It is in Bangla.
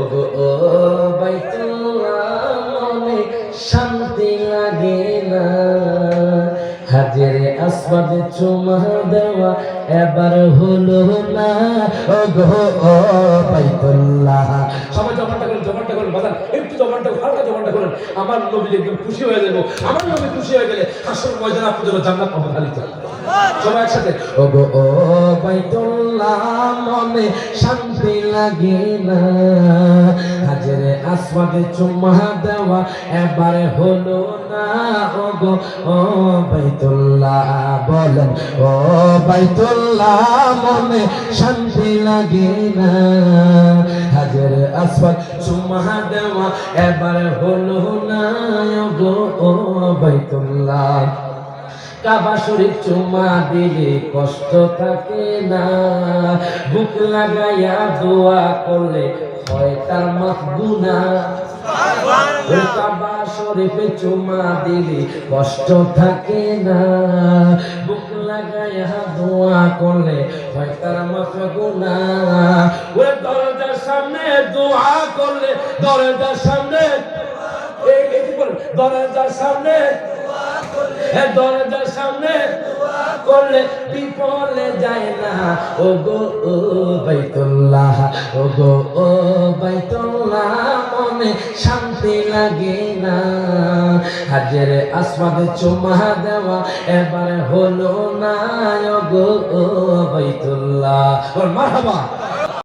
ও গো ও বাইতুল্লাহ মনে শান্তি লাগে না। হাজেরে আসবাদে চুমা দেওয়া এবার হলো না। ও গো ও বাইতুল্লাহ। সবাই জবানটা করেন জবানটা করেন বাজান, একটু জবানটা হালকা জবানটা করেন আমার নবী একদম খুশি হয়ে যাব আমার নবী খুশি হয়ে গেলে আসল ময়দান আপনাদের জান্নাত পাবো খালি সবাই একসাথে ও গো ও বাইতুল্লাহ। মনে শান্তি লাগে না। হাজরে আসবাদে চুমা দেওয়া এবারে হলো না ও গো ও বাইতুল্লাহ বলেন, ও বাইতুল্লাহ মনে শান্তি লাগে না। হাজরে আসবাদ চুমা দেওয়া এবারে হলো না ও গো ও বাইতুল্লাহ। কাবা শরীফ চুমা দিলে কষ্ট থাকে না। বুক লাগাইয়া দোয়া করলে হয় তার মাফ গুনা কাবা শরীফে চুমা দিলে কষ্ট থাকে না। বুক লাগাইয়া দোয়া করলে হয় তার মাফ গুনা ওই দরজার সামনে দোয়া করলে দরজার সামনে দরজার সামনে দরজার সামনে করলে বিপলে যায় না। ও গো ও বাইতুল্লাহ ও গো ও বাইতুল্লাহ, মনে শান্তি লাগে না। হাজের আসমাদে চুমা দেওয়া এবার হলো না। ও গো ও বাইতুল্লাহ মারহাবা।